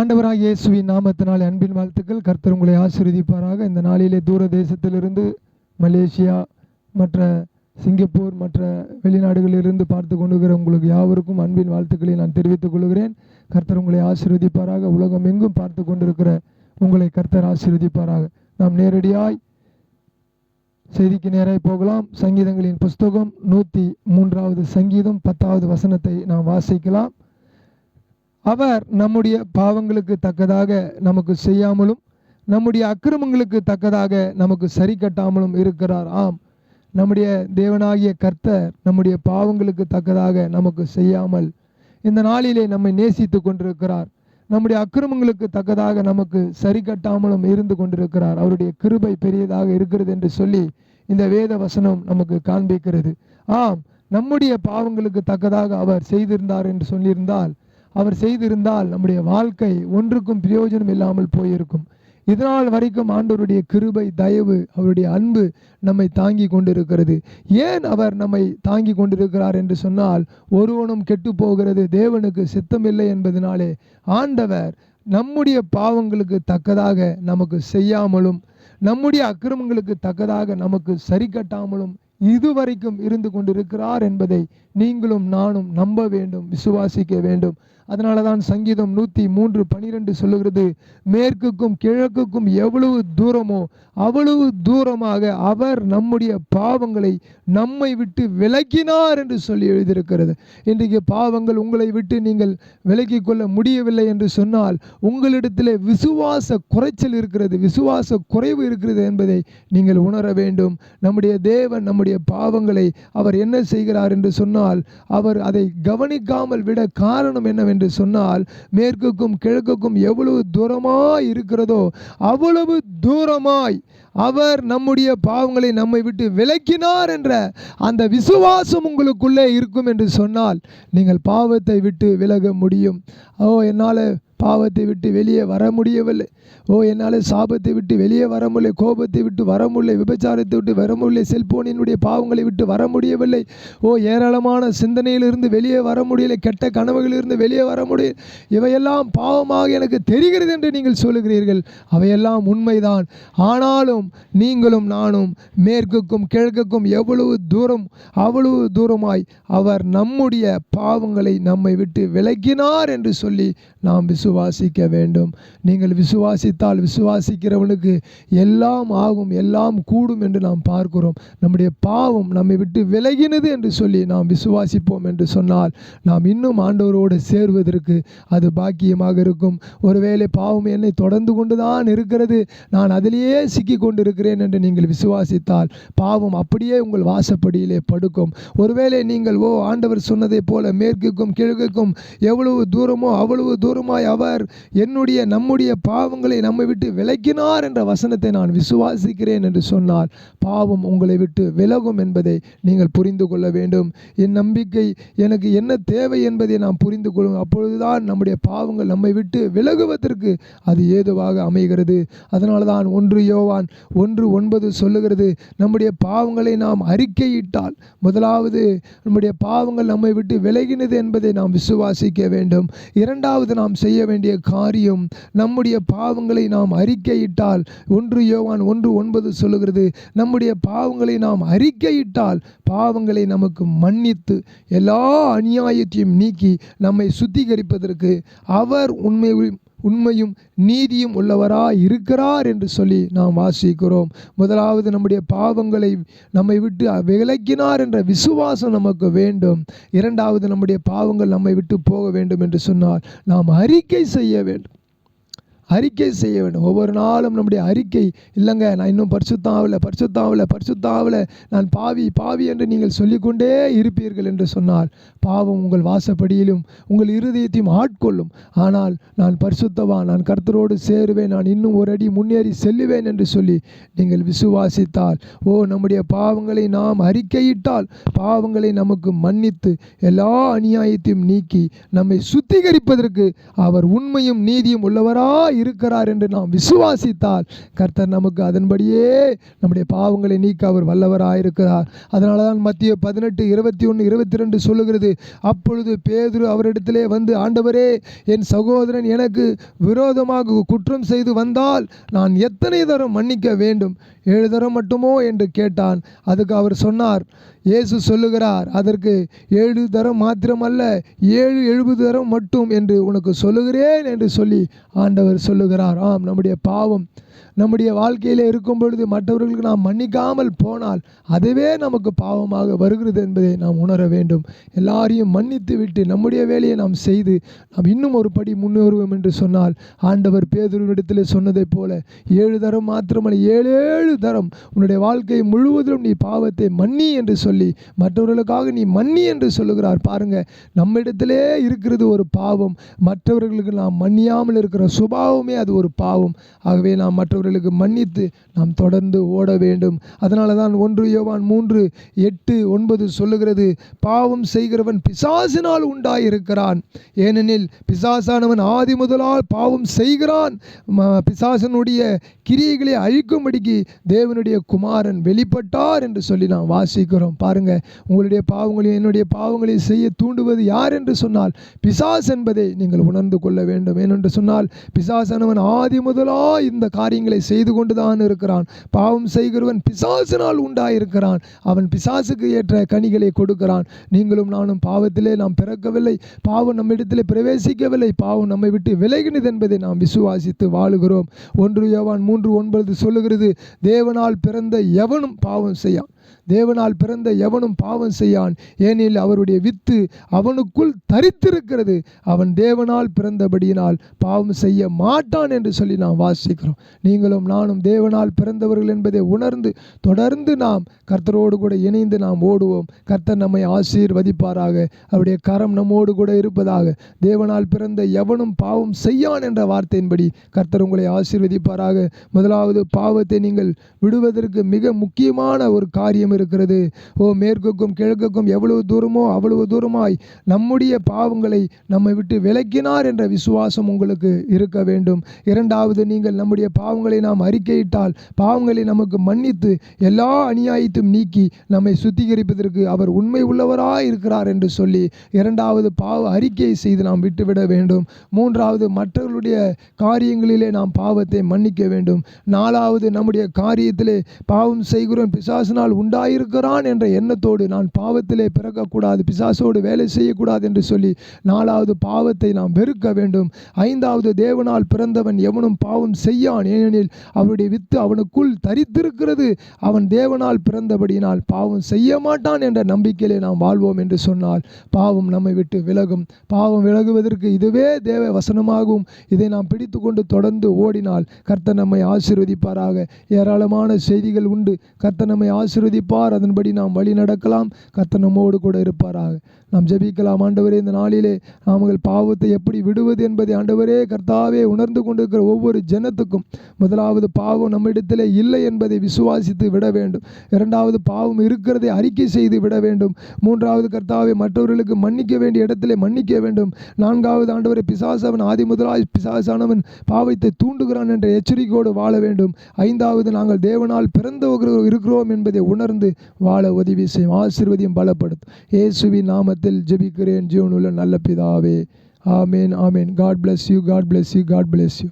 ஆண்டவராக இயேசுவின் நாமத்தினால் அன்பின் வாழ்த்துக்கள். கர்த்தர் உங்களை ஆசீர்வதிப்பாராக. இந்த நாளிலே தூர தேசத்திலிருந்து மலேசியா மற்ற சிங்கப்பூர் மற்ற வெளிநாடுகளிலிருந்து பார்த்து கொண்டுகிற உங்களுக்கு யாவருக்கும் அன்பின் வாழ்த்துக்களை நான் தெரிவித்துக் கொள்கிறேன். கர்த்தர் உங்களை ஆசீர்வதிப்பாராக. உலகம் எங்கும் பார்த்து கொண்டிருக்கிற உங்களை கர்த்தர் ஆசீர்வதிப்பாராக. நாம் நேரடியாய் செய்திக்கு நேராய் போகலாம். சங்கீதங்களின் புஸ்தகம் நூற்றி மூன்றாவது சங்கீதம் பத்தாவது வசனத்தை நாம் வாசிக்கலாம். அவர் நம்முடைய பாவங்களுக்கு தக்கதாக நமக்கு செய்யாமலும் நம்முடைய அக்கிரமங்களுக்கு தக்கதாக நமக்கு சரி கட்டாமலும் இருக்கிறார். ஆம் நம்முடைய தேவனாகிய கர்த்தர் நம்முடைய பாவங்களுக்கு தக்கதாக நமக்கு செய்யாமல் இந்த நாளிலே நம்மை நேசித்து கொண்டிருக்கிறார். நம்முடைய அக்கிரமங்களுக்கு தக்கதாக நமக்கு சரி கட்டாமலும் இருந்து கொண்டிருக்கிறார். அவருடைய கிருபை பெரியதாக இருக்கிறது என்று சொல்லி இந்த வேத வசனம் நமக்கு காண்பிக்கிறது. ஆம் நம்முடைய பாவங்களுக்கு தக்கதாக அவர் செய்திருந்தார் என்று சொல்லியிருந்தால் அவர் செய்திருந்தால் நம்முடைய வாழ்க்கை ஒன்றுக்கும் பிரயோஜனம் இல்லாமல் போயிருக்கும். இதனால் வரைக்கும் ஆண்டவருடைய கிருபை தயவு அவருடைய அன்பு நம்மை தாங்கி கொண்டிருக்கிறது. ஏன் அவர் நம்மை தாங்கி கொண்டிருக்கிறார் என்று சொன்னால் ஒருவனும் கெட்டு போகிறது தேவனுக்கு சித்தமில்லை என்பதனாலே ஆண்டவர் நம்முடைய பாவங்களுக்கு தக்கதாக நமக்கு செய்யாமலும் நம்முடைய அக்கிரமங்களுக்கு தக்கதாக நமக்கு சரி கட்டாமலும் இதுவரைக்கும் இருந்து கொண்டிருக்கிறார் என்பதை நீங்களும் நானும் நம்ப வேண்டும் விசுவாசிக்க வேண்டும். அதனால தான் சங்கீதம் நூற்றி மூன்று பனிரெண்டு சொல்லுகிறது மேற்குக்கும் கிழக்குக்கும் எவ்வளவு தூரமோ அவ்வளவு தூரமாக அவர் நம்முடைய பாவங்களை நம்மை விட்டு விலக்கினார் என்று சொல்லி எழுதியிருக்கிறது. இன்றைக்கு பாவங்கள் உங்களை விட்டு நீங்கள் விலக்கி கொள்ள முடியவில்லை என்று சொன்னால் உங்களிடத்தில் விசுவாச குறைச்சல் இருக்கிறது விசுவாச குறைவு இருக்கிறது என்பதை நீங்கள் உணர வேண்டும். நம்முடைய தேவன் நம்முடைய பாவங்களை அவர் என்ன செய்கிறார் என்று சொன்னால் அவர் அதை கவனிக்காமல் விட காரணம் என்னவென்று என்று சொன்னால் மேற்குக்கும் கிழக்குக்கும் எவ்வளவு தூரமாய் இருக்கிறதோ அவ்வளவு தூரமாய் அவர் நம்முடைய பாவங்களை நம்மை விட்டு விலக்கினார் என்ற அந்த விசுவாசம் உங்களுக்குள்ளே இருக்கும் என்று சொன்னால் நீங்கள் பாவத்தை விட்டு விலக முடியும். ஓ என்னால் பாவத்தை விட்டு வெளியே வர முடியவில்லை. ஓ என்னால் சாபத்தை விட்டு வெளியே வர முடியலை கோபத்தை விட்டு வர முடியலை விபச்சாரத்தை விட்டு வர முடியலை செல்போனினுடைய பாவங்களை விட்டு வர முடியவில்லை. ஓ ஏராளமான சிந்தனையிலிருந்து வெளியே வர முடியலை கெட்ட கனவுகளிலிருந்து வெளியே வர முடியல இவையெல்லாம் பாவமாக எனக்கு தெரிகிறது என்று நீங்கள் சொல்லுகிறீர்கள். அவையெல்லாம் உண்மைதான். ஆனாலும் நீங்களும் நானும் மேற்குக்கும் கிழக்குக்கும் எவ்வளவு தூரம் அவ்வளவு தூரமாய் அவர் நம்முடைய பாவங்களை நம்மை விட்டு விலக்கினார் என்று சொல்லி நாம் விசுவாசிக்க வேண்டும். நீங்கள் விசுவாசித்தால் விசுவாசிக்கிறவனுக்கு எல்லாம் ஆகும் எல்லாம் கூடும் என்று நாம் பார்க்கிறோம். நம்முடைய பாவம் நம்மை விட்டு விலகினது என்று சொல்லி நாம் விசுவாசிப்போம் என்று சொன்னால் நாம் இன்னும் ஆண்டவரோடு சேர்வதற்கு அது பாக்கியமாக இருக்கும். ஒருவேளை பாவம் என்னை தொடர்ந்து கொண்டுதான் இருக்கிறது நான் அதிலேயே சிக்கி கொண்டிருக்கிறேன் என்று நீங்கள் விசுவாசித்தால் பாவம் அப்படியே உங்கள் வாசப்படியிலே படுக்கும். ஒருவேளை நீங்கள் ஓ ஆண்டவர் சொன்னதைப் போல மேற்குக்கும் கிழக்குக்கும் எவ்வளவு தூரமோ அவ்வளவு தூரமாய் அவர் என்னுடைய நம்முடைய பாவங்களை நம்மை விட்டு விலக்கினார் என்ற வசனத்தை நான் விசுவாசிக்கிறேன் என்று சொன்னால் பாவம் உங்களை விட்டு விலகும் என்பதை நீங்கள் புரிந்து கொள்ள வேண்டும். என் நம்பிக்கை எனக்கு என்ன தேவை என்பதை நாம் புரிந்து கொள்ளும் அப்பொழுதுதான் நம்முடைய பாவங்கள் நம்மை விட்டு விலகுவதற்கு அது ஏதுவாக அமைகிறது. அதனால தான் ஒன்று யோவான் ஒன்று ஒன்பது சொல்லுகிறது நம்முடைய பாவங்களை நாம் அறிக்கையிட்டால் முதலாவது நம்முடைய பாவங்கள் நம்மை விட்டு விலகினது என்பதை நாம் விசுவாசிக்க வேண்டும். இரண்டாவது நாம் செய்ய வேண்டிய காரியம் நம்முடைய பாவங்களை நாம் அறிக்கையிட்டால் ஒன்று யோவான் ஒன்று ஒன்பது சொல்லுகிறது நம்முடைய பாவங்களை நாம் அறிக்கையிட்டால் பாவங்களை நமக்கு மன்னித்து எல்லா அநியாயத்தையும் நீக்கி நம்மை சுத்திகரிப்பதற்கு அவர் உண்மை உண்மையும் நீதியும் உள்ளவராய் இருக்கிறார் என்று சொல்லி நாம் வாசிக்கிறோம். முதலாவது நம்முடைய பாவங்களை நம்மை விட்டு விலக்கினார் என்ற விசுவாசம் நமக்கு வேண்டும். இரண்டாவது நம்முடைய பாவங்கள் நம்மை விட்டு போக வேண்டும் என்று சொன்னால் நாம் அறிக்கை செய்ய வேண்டும். அறிக்கை செய்ய வேண்டும். ஒவ்வொரு நாளும் நம்முடைய அறிக்கை இல்லைங்க நான் இன்னும் பரிசுத்தாவில் பரிசுத்தாவில் பரிசுத்தாவில் நான் பாவி பாவி என்று நீங்கள் சொல்லிக்கொண்டே இருப்பீர்கள் என்று சொன்னால் பாவம் உங்கள் வாசப்படியிலும் உங்கள் இருதயத்தையும் ஆட்கொள்ளும். ஆனால் நான் பரிசுத்தவா நான் கர்த்தரோடு சேருவேன் நான் இன்னும் ஒரு அடி முன்னேறி செல்லுவேன் என்று சொல்லி நீங்கள் விசுவாசித்தால் ஓ நம்முடைய பாவங்களை நாம் அறிக்கையிட்டால் பாவங்களை நமக்கு மன்னித்து எல்லா அநியாயத்தையும் நீக்கி நம்மை சுத்திகரிப்பதற்கு அவர் உண்மையும் நீதியும் உள்ளவராய் இருக்கிறார் என்று நாம் விசுவாசித்தால் கர்த்தர் நமக்கு அதன்படியே நம்முடைய பாவங்களை நீக்க அவர் வல்லவராயிருக்கிறார். அதனால தான் மத்திய பதினெட்டு இருபத்தி ஒன்று இருபத்தி ரெண்டு சொல்லுகிறது அப்பொழுது பேதுரு அவரிடத்திலே வந்து ஆண்டவரே என் சகோதரன் எனக்கு விரோதமாக குற்றம் செய்து வந்தால் நான் எத்தனை தரம் மன்னிக்க வேண்டும்? ஏழு தரம் மட்டுமோ? என்று கேட்டான். அதுக்கு அவர் சொன்னார் இயேசு சொல்லுகிறார் அதற்கு ஏழு தரம் மாத்திரமல்ல ஏழு எழுபது தரம் மட்டும் என்று உனக்கு சொல்லுகிறேன் என்று சொல்லி ஆண்டவர் சொல்லுகிறார் ஆம் நம்முடைய பாவம் நம்முடைய வாழ்க்கையில் இருக்கும் பொழுது மற்றவர்களுக்கு நாம் மன்னிக்காமல் போனால் அதுவே நமக்கு பாவமாக வருகிறது என்பதை நாம் உணர வேண்டும். எல்லாரையும் மன்னித்து விட்டு நம்முடைய வேலையை நாம் செய்து நாம் இன்னும் ஒரு படி முன்னேறுவோம் என்று சொன்னால் ஆண்டவர் பேதுருவிடத்தில் சொன்னதைப் போல ஏழு தரம் மாத்திரமல்ல ஏழு ஏழு தரம் உன்னுடைய வாழ்க்கை முழுவதிலும் நீ பாவத்தை மன்னி என்று சொல்லி மற்றவர்களுக்காக நீ மன்னி என்று சொல்லுகிறார். பாருங்க நம்மிடத்திலே இருக்கிறது ஒரு பாவம் மற்றவர்களுக்கு நாம் மன்னியாமல் இருக்கிற சுபாவம் அது ஒரு பாவம். ஆகவே நாம் மற்றவர்களுக்கு மன்னித்து நாம் தொடர்ந்து ஓட வேண்டும். அதனால தான் ஒன்று யோவான் மூன்று எட்டு ஒன்பது சொல்லுகிறது பாவம் செய்கிறவன் பிசாசினால் உண்டாயிருக்கிறான். ஏனெனில் பிசாசானவன் ஆதி முதலால் பாவம் செய்கிறான். பிசாசனுடைய கிரியைகளை அழிக்கும்படிக்கு தேவனுடைய குமாரன் வெளிப்பட்டார் என்று சொல்லி நாம் வாசிக்கிறோம். பாருங்க உங்களுடைய பாவங்களையும் என்னுடைய பாவங்களையும் செய்ய தூண்டுவது யார் என்று சொன்னால் பிசாஸ் என்பதை நீங்கள் உணர்ந்து கொள்ள வேண்டும். ஏனென்று சொன்னால் பிசாசனவன் ஆதி முதலா இந்த காரியங்களை செய்து கொண்டுதான் இருக்கிறான். பாவம் செய்கிறவன் பிசாசினால் உண்டாயிருக்கிறான். அவன் பிசாசுக்கு ஏற்ற கனிகளை கொடுக்கிறான். நீங்களும் நானும் பாவத்திலே நாம் பிறக்கவில்லை. பாவம் நம்மிடத்திலே பிரவேசிக்கவில்லை. பாவம் நம்மை விட்டு விலகினது என்பதை நாம் விசுவாசித்து வாழுகிறோம். ஒன்று யோவான் மூன்று ஒன்பது சொல்லுகிறது தேவனால் பிறந்த எவனும் பாவம் செய்யான் தேவனால் பிறந்த எவனும் பாவம் செய்யான். ஏனில் அவருடைய வித்து அவனுக்குள் தரித்திருக்கிறது. அவன் தேவனால் பிறந்தபடியினால் பாவம் செய்ய மாட்டான் என்று சொல்லி நாம் வாசிக்கிறோம். நீங்களும் நானும் தேவனால் பிறந்தவர்கள் என்பதை உணர்ந்து தொடர்ந்து நாம் கர்த்தரோடு கூட இணைந்து நாம் ஓடுவோம். கர்த்தர் நம்மை ஆசீர்வதிப்பாராக. அவருடைய கரம் நம்மோடு கூட இருப்பதாக. தேவனால் பிறந்த எவனும் பாவம் செய்யான் என்ற வார்த்தையின்படி கர்த்தர் உங்களை ஆசீர்வதிப்பாராக. முதலாவது பாவத்தை நீங்கள் விடுவதற்கு மிக முக்கியமான ஒரு காரியம் இருக்கிறது. ஓ மேற்குக்கும் கிழக்குக்கும் எவ்வளவு தூரமோ அவ்வளவு தூரமாய் நம்முடைய பாவங்களை நம்மை விட்டு விலக்கினார் என்ற விசுவாசம் உங்களுக்கு இருக்க வேண்டும். இரண்டாவது நீங்கள் நம்முடைய பாவங்களை நாம் அறிக்கையிட்டால் பாவங்களை நமக்கு மன்னித்து எல்லா அநியாயத்தையும் நீக்கி நம்மை சுத்திகரிப்பதற்கு அவர் உண்மை உள்ளவராய் இருக்கிறார் என்று சொல்லி இரண்டாவது பாவ அறிக்கை செய்து நாம் விட்டுவிட வேண்டும். மூன்றாவது மற்றவர்களுடைய காரியங்களிலே நாம் பாவத்தை மன்னிக்க வேண்டும். நாலாவது நம்முடைய காரியத்திலே பாவம் செய்கிறோம். பிசாசினால் உண்டாயிருக்கிறான் என்ற எண்ணத்தோடு நான் பாவத்திலே பிறக்கக்கூடாது பிசாசோடு வேலை செய்யக்கூடாது என்று சொல்லி நாலாவது பாவத்தை நாம் வெறுக்க வேண்டும். ஐந்தாவது தேவனால் பிறந்தவன் எவனும் பாவம் செய்யான் ஏனெனில் அவருடைய வித்து அவனுக்குள் தரித்திருக்கிறது. அவன் தேவனால் பிறந்தபடியினால் பாவம் செய்ய மாட்டான் என்ற நம்பிக்கையிலே நாம் வாழ்வோம் என்று சொன்னால் பாவம் நம்மை விட்டு விலகும். பாவம் விலகுவதற்கு இதுவே தேவ வசனமாகும். இதை நாம் பிடித்து கொண்டு தொடர்ந்து ஓடினால் கர்த்த நம்மை ஆசீர்வதிப்பாராக. ஏராளமான செய்திகள் உண்டு. கர்த்த நம்மை ஆசீர்வதிப்பார் அதன்படி நாம் வழி நடக்கலாம். கர்த்தர் நம்மோடு கூட இருப்பாராக. நாம் ஜெபிக்கலாம். ஆண்டவரே இந்த நாளிலே நாமகள் பாவத்தை எப்படி விடுவது என்பதை ஆண்டவரே கர்த்தாவே உணர்ந்து கொண்டிருக்கிற ஒவ்வொரு ஜனத்துக்கும் முதலாவது பாவம் நம்மிடத்திலே இல்லை என்பதை விசுவாசித்து விட வேண்டும். இரண்டாவது பாவம் இருக்கிறதை அறிக்கை செய்து விட வேண்டும். மூன்றாவது கர்த்தாவை மற்றவர்களுக்கு மன்னிக்க வேண்டிய இடத்திலே மன்னிக்க வேண்டும். நான்காவது ஆண்டவரை பிசாசவன் ஆதி முதலாய் பிசாசானவன் பாவத்தை தூண்டுகிறான் என்ற எச்சரிக்கையோடு வாழ வேண்டும். ஐந்தாவது நாங்கள் தேவனால் பிறந்தவர்கள் இருக்கிறோம் என்பதை உணர்ந்து வாழ உதவி செய்யும் ஆசிர்வதியும் பலப்படுத்தும். இயேசுவின் நாமத்தில் ஜெபிக்கிறேன். ஜீவனுள்ள நல்ல பிதாவே. ஆமேன் ஆமேன். God bless you God bless you God bless you